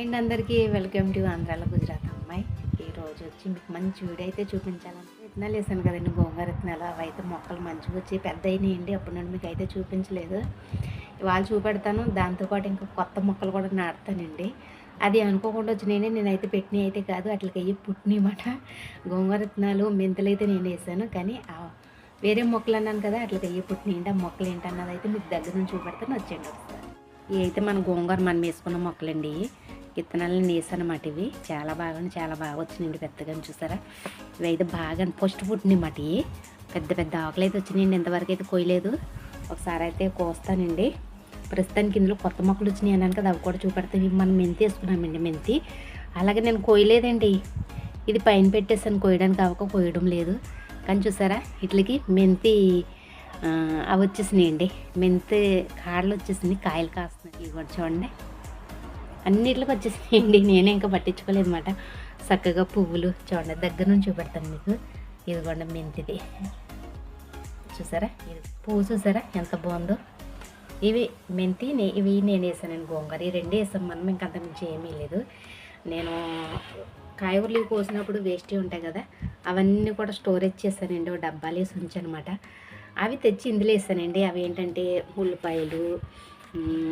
And అందరికీ welcome to ఆంధ్రాల Gujarat అమ్మాయి. ఈరోజు వచ్చి మీకు మంచి వీడియో అయితే చూపించాలంటే విత్తనాలు వేసాను కదండి. గోంగూర విత్తనాలు అవి అయితే మొక్కలు మంచిగా వచ్చి పెద్ద అయినాయండి. అప్పటి నుండి మీకు అయితే చూపించలేదు. ఇవాళ చూపెడతాను. దాంతోపాటు ఇంకా కొత్త మొక్కలు కూడా నాటుతానండి. అది అనుకోకుండా వచ్చినాయని నేనైతే పెట్టినవి అయితే కాదు. అట్లకి అయ్యి పుట్టినమాట గోంగూర విత్తనాలు మెంతులు అయితే నేను వేసాను. కానీ వేరే మొక్కలు అన్నాను కదా అట్లకి అయ్యి పుట్టినాయండి. ఆ మొక్కలు ఏంటన్నది అయితే మీకు దగ్గర నుంచి చూపెడతాను. వచ్చేయండి ఒకసారి. ఇవి అయితే మన గోంగూర మనం వేసుకున్న మొక్కలండి. విత్తనాలను నేసనమాట ఇవి. చాలా బాగా చాలా బాగా వచ్చినాయండి పెద్దగా. చూసారా? ఇవి అయితే బాగా ఫస్ట్ పుట్టినమాట ఇవి. పెద్ద పెద్ద ఆకులు అయితే వచ్చినాయండి ఇంతవరకు అయితే కోయలేదు ఒకసారి అయితే కోస్తానండి. ప్రస్తుతానికి ఇందులో కొత్త మొక్కలు వచ్చినాయి అన్నాను కదా అవి కూడా చూపెడతాను. మనం మెంతి వేసుకున్నామండి మెంతి. అలాగే నేను కోయలేదండి ఇది పైన పెట్టేసాను కోయడానికి అవక కోయడం లేదు. కానీ చూసారా ఇట్లకి మెంతి అవి వచ్చేసినాయండి. మెంతి కాడలు వచ్చేసినాయి కాయలు కాస్తున్నాయి. ఇవి కూడా చూడండి. అన్నిట్లోకి వచ్చేసినాయండి నేనే ఇంకా పట్టించుకోలేదు అనమాట చక్కగా పువ్వులు చూడండి దగ్గర నుంచి చూపెడతాను మీకు. ఇదిగోండి మెంతిది చూసారా? ఇది పువ్వు చూసారా? ఎంత బాగుందో. ఇవి మెంతి ఇవి నేను వేసానండి గోంగూర. ఈ రెండే వేసాం మనం ఇంకా మించి ఏమీ లేదు. నేను కాయగూరలు కోసినప్పుడు వేస్ట్ ఉంటాయి కదా అవన్నీ కూడా స్టోరేజ్ చేశానండి డబ్బాలు వేసి ఉంచానమాట అవి తెచ్చి ఇందులో వేసానండి అవి ఏంటంటే ఉల్లిపాయలు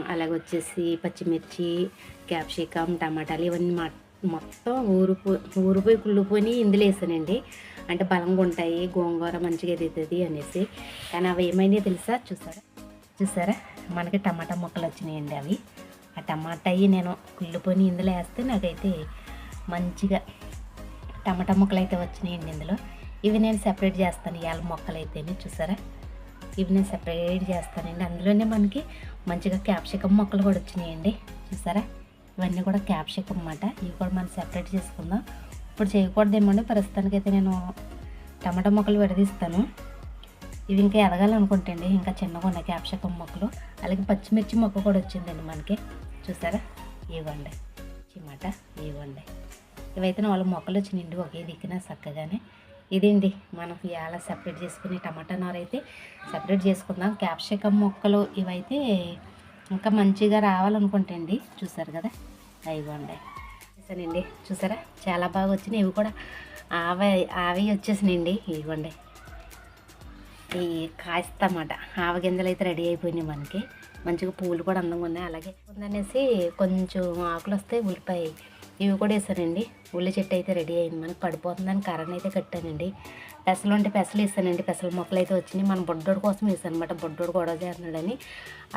అలాగే వచ్చేసి పచ్చిమిర్చి క్యాప్సికమ్ టమాటాలు ఇవన్నీ మా మొత్తం ఊరిపో ఊరిపోయి కుళ్ళిపోయి ఇందులో వేసానండి అంటే బలంగా ఉంటాయి గోంగూర మంచిగా ఎదుగుతుంది అనేసి. కానీ అవి ఏమైనా తెలుసా? చూసారా? చూసారా? మనకి టమాటా మొక్కలు వచ్చినాయండి అవి. ఆ టమాటాయి నేను కుళ్ళిపోయి ఇందులో వేస్తే నాకైతే మంచిగా టమాటా మొక్కలు అయితే వచ్చినాయండి ఇందులో. ఇవి నేను సెపరేట్ చేస్తాను ఇవాళ మొక్కలు అయితేనే చూసారా? ఇవి నేను సెపరేట్ చేస్తానండి. అందులోనే మనకి మంచిగా క్యాప్సికమ్ మొక్కలు కూడా వచ్చినాయండి. చూసారా? ఇవన్నీ కూడా క్యాప్సికమ్ అన్నమాట. ఇవి కూడా మనం సెపరేట్ చేసుకుందాం. ఇప్పుడు చేయకూడదేమోండి ప్రస్తుతానికైతే నేను టమాటా మొక్కలు విడదీస్తాను. ఇవి ఇంకా ఎదగాలనుకుంటండి. ఇంకా చిన్నగా ఉన్నాయి క్యాప్సికమ్ మొక్కలు. అలాగే పచ్చిమిర్చి మొక్క కూడా వచ్చిందండి మనకి. చూసారా? ఇవ్వండి. చిమాట ఇవ్వండి. ఇవైతే వాళ్ళ మొక్కలు వచ్చినాయండి ఒకే దిక్కున చక్కగానే ఇదండి మనం ఇలా సెపరేట్ చేసుకుని టమాటా నార అయితే సెపరేట్ చేసుకుందాం. క్యాప్సికమ్ మొక్కలు ఇవైతే ఇంకా మంచిగా రావాలనుకుంటండి చూసారు కదా? అయిపోండి చూసానండి చూసారా? చాలా బాగా వచ్చినాయి. ఇవి కూడా ఆవి ఆవి వచ్చేసినాయండి. ఇవ్వండి ఈ కాస్తామాట. ఆవగింజలు అయితే రెడీ అయిపోయినాయి మనకి. మంచిగా పూలు కూడా అందంగా ఉన్నాయి. అలాగే ఉందనేసి కొంచెం ఆకులు వస్తాయి ఉల్లిపాయ ఇవి కూడా వేసానండి. ఉల్లి చెట్టు అయితే రెడీ అయింది. మనకి పడిపోతుందని కర్రను అయితే కట్టానండి. పెసలు ఉంటే పెసలు వేసానండి. పెసలు మొక్కలు అయితే వచ్చినాయి. మన బొడ్డోడు కోసం వేసాను అనమాట బొడ్డోడు గొడవ చేస్తున్నాడని.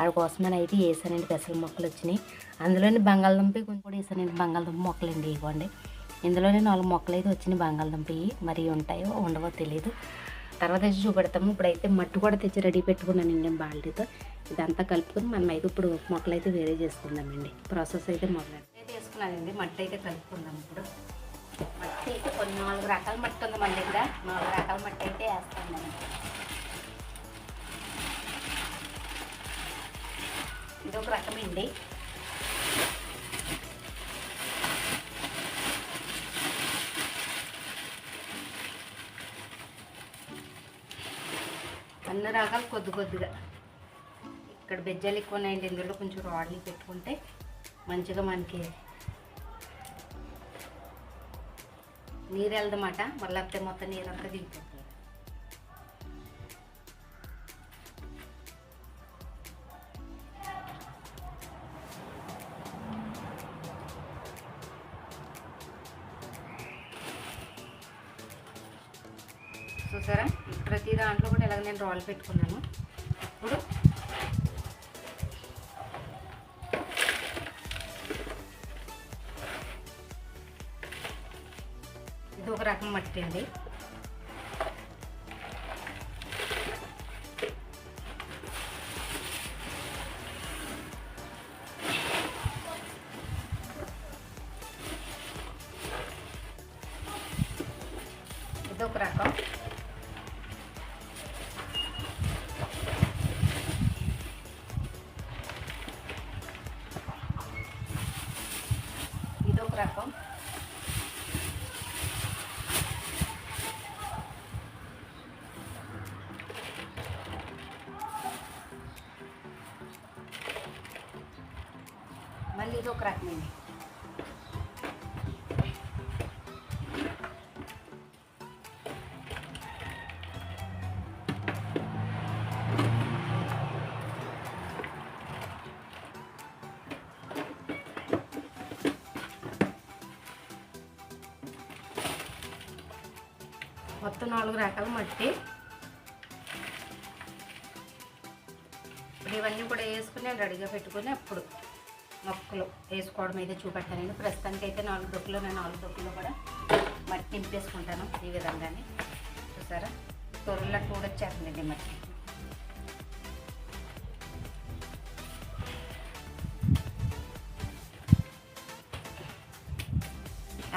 ఆడ కోసమని అయితే వేసానండి. పెసలు మొక్కలు వచ్చినాయి. అందులోని బంగాళదుంప కొంచెం కూడా వేసానండి. బంగాళదుంప మొక్కలు అండి ఇవ్వండి. ఇందులోనే నాలుగు మొక్కలు అయితే వచ్చినాయి. బంగాళదుంపవి మరి ఉంటాయో ఉండవో తెలియదు తర్వాత వచ్చి చూపెడతాము. ఇప్పుడైతే మట్టి కూడా తెచ్చి రెడీ పెట్టుకున్నానండి నేను బాల్టీతో. ఇదంతా కలుపుకొని మనం అయితే ఇప్పుడు మొక్కలు అయితే వేరే చేసుకుందామండి. ప్రాసెస్ అయితే మొదలు మట్టి వేసుకున్నానండి. మట్టి అయితే కలుపుకుందాం ఇప్పుడు. మట్టి అయితే కొన్ని నాలుగు రకాల మట్టి ఉంది మన దగ్గర నాలుగు రకాల మట్టి అయితే వేస్తాం నేను ఇది ఒక రకమండి. అన్ని రకాలు కొద్ది కొద్దిగా. ఇక్కడ బెజ్జాలు ఎక్కువ ఉన్నాయండి. ఇందులో కొంచెం రాడ్లు పెట్టుకుంటే మంచిగా మనకి నీరు వెళ్దన్నమాట మళ్ళీ లేకపోతే మొత్తం అంతా దిగిపోతుంది. చూసారా? ప్రతి దాంట్లో కూడా ఇలాగ నేను రోల్ పెట్టుకున్నాను. ఇప్పుడు ఇది ఒక రకం మట్టి అండి. ఇది ఒక రకం. ఇది ఒక రకమండి మొత్తం నాలుగు రకాల మట్టి. ఇవన్నీ కూడా వేసుకుని రెడీగా పెట్టుకుని అప్పుడు మొక్కలు వేసుకోవడం అయితే చూపెట్టానండి ప్రస్తుతానికి అయితే నాలుగు దొక్కులు నేను నాలుగు దొక్కులు కూడా మట్టి నింపేసుకుంటాను ఈ విధంగానే. చూసారా? తొరలకు కూడా వచ్చేస్తుందండి మట్టి.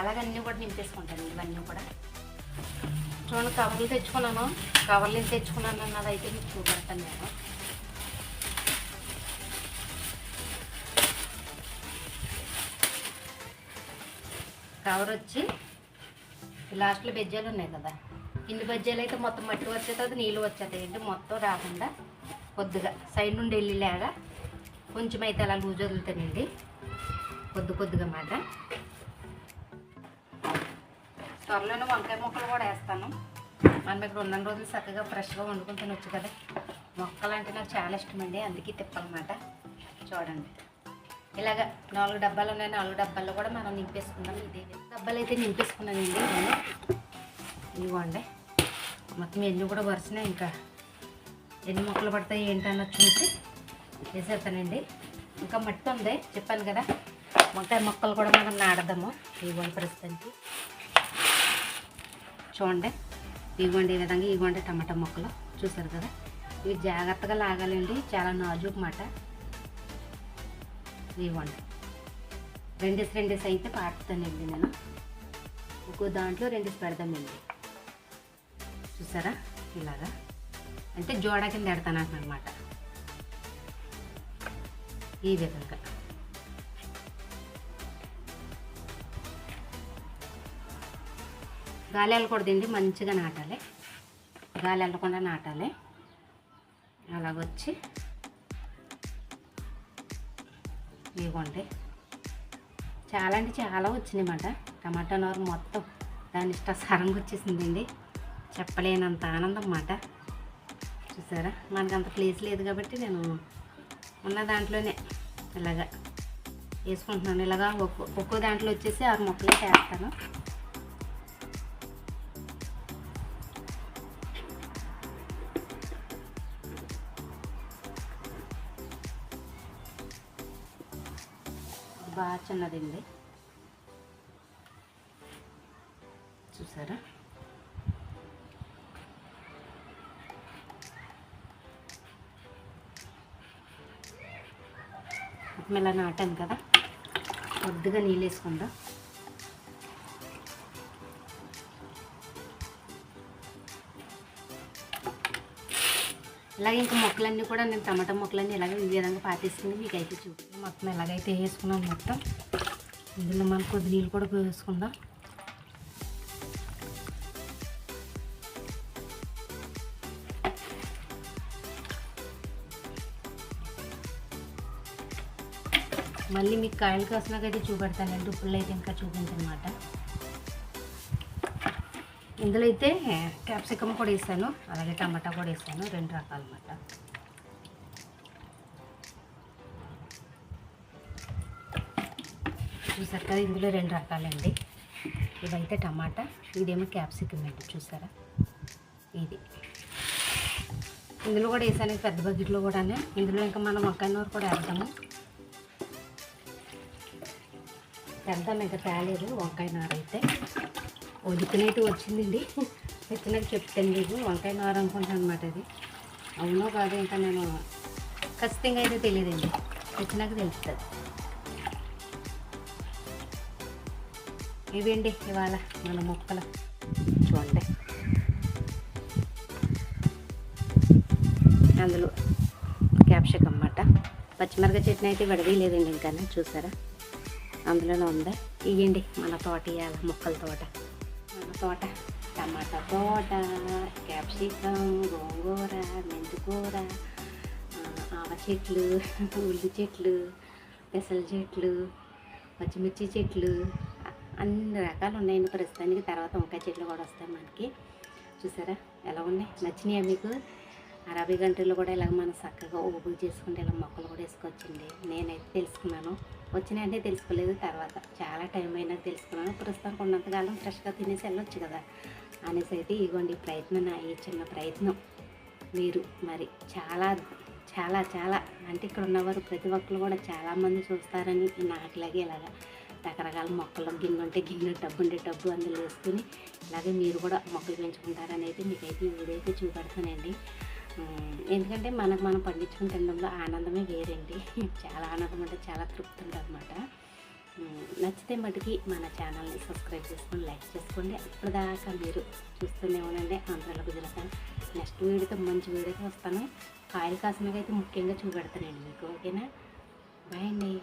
అలాగన్నీ కూడా నింపేసుకుంటాను. ఇవన్నీ కూడా. చూడండి కవర్లు తెచ్చుకున్నాను. కవర్లు తెచ్చుకున్నాను అన్నది అయితే మీకు చూపెడతాను నేను. కవర్ వచ్చి లాస్ట్లో బెజ్జాలు ఉన్నాయి కదా. ఇన్ని బెజ్జాలు అయితే మొత్తం మట్టి వచ్చేది నీళ్ళు వచ్చేది మొత్తం రాకుండా కొద్దిగా సైడ్ నుండి వెళ్ళిలాగా కొంచెం అయితే అలా లూజ్ వదులుతానండి. కొద్ది కొద్దిగా మాట. త్వరలోనే వంకాయ ముక్కలు కూడా వేస్తాను. మనం ఇక్కడ ఉన్న రోజులు చక్కగా ఫ్రెష్గా వండుకుని తినొచ్చు కదా. మొక్కలు అంటే నాకు చాలా ఇష్టమండి. అందుకే తిప్పాలన్నమాట చూడండి. ఇలాగ నాలుగు డబ్బాలు ఉన్నాయి నాలుగు డబ్బాల్లో కూడా మనం నింపేసుకుందాం. ఇది డబ్బాలు అయితే నింపేసుకున్నానండి. నేను ఇవ్వండి మొత్తం ఎన్ని కూడా వరుసనే ఇంకా. ఎన్ని మొక్కలు పడతాయి ఏంటన్న చూసి వేసేస్తానండి. ఇంకా మట్టి ఉంది చెప్పాను కదా. వంకాయ మొక్కలు కూడా మనం నాడదాము ఇవ్వండి ప్రస్తుతానికి. చూడండి. ఇవ్వండి ఈ విధంగా ఇవ్వండి టమాటా మొక్కలు. చూసారు కదా? ఇవి జాగ్రత్తగా లాగాలండి. చాలా నాజుకు మాట. ఇవ్వండి. రెండేసి రెండేసి అయితే పాడుతానండి నేను. ఒక్కో దాంట్లో రెండేసి పెడదామండి చూసారా? ఇలాగా. అంటే జోడ కింద పెడతాను అనమాట ఈ విధంగా. గాలి వెళ్ళకూడదండి మంచిగా నాటాలి. గాలి వెళ్ళకుండా నాటాలి. అలాగొచ్చి ఇవ్వండి. చాలా అంటే చాలా వచ్చినాయన్నమాట. టమాటా నూరు మొత్తం. దాని ఇష్ట సరంగా వచ్చేసిందండి. చెప్పలేనంత ఆనందం అన్నమాట చూసారా? మనకు అంత ప్లేస్ లేదు కాబట్టి నేను ఉన్న దాంట్లోనే ఇలాగా వేసుకుంటున్నాను. ఇలాగా ఒక్కో ఒక్కో దాంట్లో వచ్చేసి ఆరు మొక్కలు చేస్తాను. బాగా చిన్నదండి చూసారా? ఇప్పుడు ఇలా నాటాను కదా. కొద్దిగా నీళ్ళు వేసుకుందాం. ఇలాగే ఇంకా మొక్కలన్నీ కూడా నేను టమాటా మొక్కలన్నీ ఇలాగే ఈ విధంగా పాటిస్తుంది మీకు అయితే చూపి మొత్తం ఎలాగైతే వేసుకున్నాం మొత్తం. ఇందులో మనం కొద్ది నీళ్ళు కూడా వేసుకుందాం మళ్ళీ మీకు కాయలు కాసినాకైతే చూపెడతానండి ఇప్పుడు అయితే ఇంకా చూపించనమాట. ఇందులో అయితే క్యాప్సికమ్ కూడా వేసాను. అలాగే టమాటా కూడా వేసాను. రెండు రకాలన్నమాట. చూసారు కదా ఇందులో రెండు రకాలండి. ఇవైతే టమాటా ఇదేమో క్యాప్సికమ్ అండి. చూసారా? ఇది. ఇందులో కూడా వేసాను. పెద్ద బకెట్లో కూడానే. ఇందులో ఇంకా మనం వంకాయ కూడా వేద్దాము. పెద్దాం ఇంకా తేలేదు. వంకాయ నార అయితే. ఉడికినట్టు వచ్చిందండి. వచ్చినాక చెప్తాను మీకు. వంకాయ నార అనుకుంటాను అనమాట అది అవునో కాదు ఇంకా నేను ఖచ్చితంగా అయితే తెలియదండి. వచ్చినాక తెలుస్తుంది. ఇవండి ఇవాళ మన మొక్కలు చూడండి. అందులో క్యాప్షిక్ అన్నమాట. పచ్చిమిరక చట్నీ అయితే విడదీయలేదండి ఇంకా చూసారా? అందులోనే ఉంది. ఇవ్వండి మన తోట ఇవాళ మొక్కల తోట. మన తోట టమాటా తోట క్యాప్సికం గోంగూర మెంతికూర ఆవ చెట్లు ఉల్లి చెట్లు పెసల చెట్లు పచ్చిమిర్చి చెట్లు అన్ని రకాలు ఉన్నాయండి ప్రస్తుతానికి తర్వాత వంకాయ చెట్లు కూడా వస్తాయి మనకి. చూసారా? ఎలా ఉన్నాయి? నచ్చినాయా మీకు? అరవై గంటల్లో కూడా ఇలా మనం చక్కగా ఓపులు చేసుకుంటే ఇలా మొక్కలు కూడా వేసుకోవచ్చండి. నేనైతే తెలుసుకున్నాను. వచ్చినాయంటే తెలుసుకోలేదు. తర్వాత చాలా టైం అయినా తెలుసుకున్నాను. ప్రస్తుతానికి ఉన్నంతకాలం ఫ్రెష్గా తినేసి వెళ్ళొచ్చు కదా. అనేసి అయితే ఇగోండి ప్రయత్నం నా ఈ చిన్న ప్రయత్నం. మీరు మరి చాలా చాలా చాలా. అంటే ఇక్కడ ఉన్నవారు ప్రతి ఒక్కరు కూడా చాలామంది చూస్తారని నాకులాగే ఇలాగా రకరకాల మొక్కలు గిన్నె ఉంటే గిన్నె టబ్బు ఉంటే టబ్బు అందులో వేసుకుని ఇలాగే మీరు కూడా మొక్కలు పెంచుకుంటారని అయితే మీకైతే ఈ వీడియో అయితే చూపెడతానండి ఎందుకంటే మనకు మనం పండించుకుని తినడంలో ఆనందమే వేరండి. చాలా ఆనందం అంటే చాలా తృప్తి ఉంటుంది అనమాట నచ్చితే మటుకి మన ఛానల్ని సబ్స్క్రైబ్ చేసుకొని లైక్ చేసుకోండి. ఇప్పటిదాకా మీరు చూస్తూనే ఉండండి. ఆంధ్రాలో గుజరాత్ నెక్స్ట్ వీడియోతో మంచి వీడియోతో వస్తాను. కాయలు కాసినకైతే ముఖ్యంగా చూపెడతానండి మీకు. ఓకేనా? బాయ్ అండి.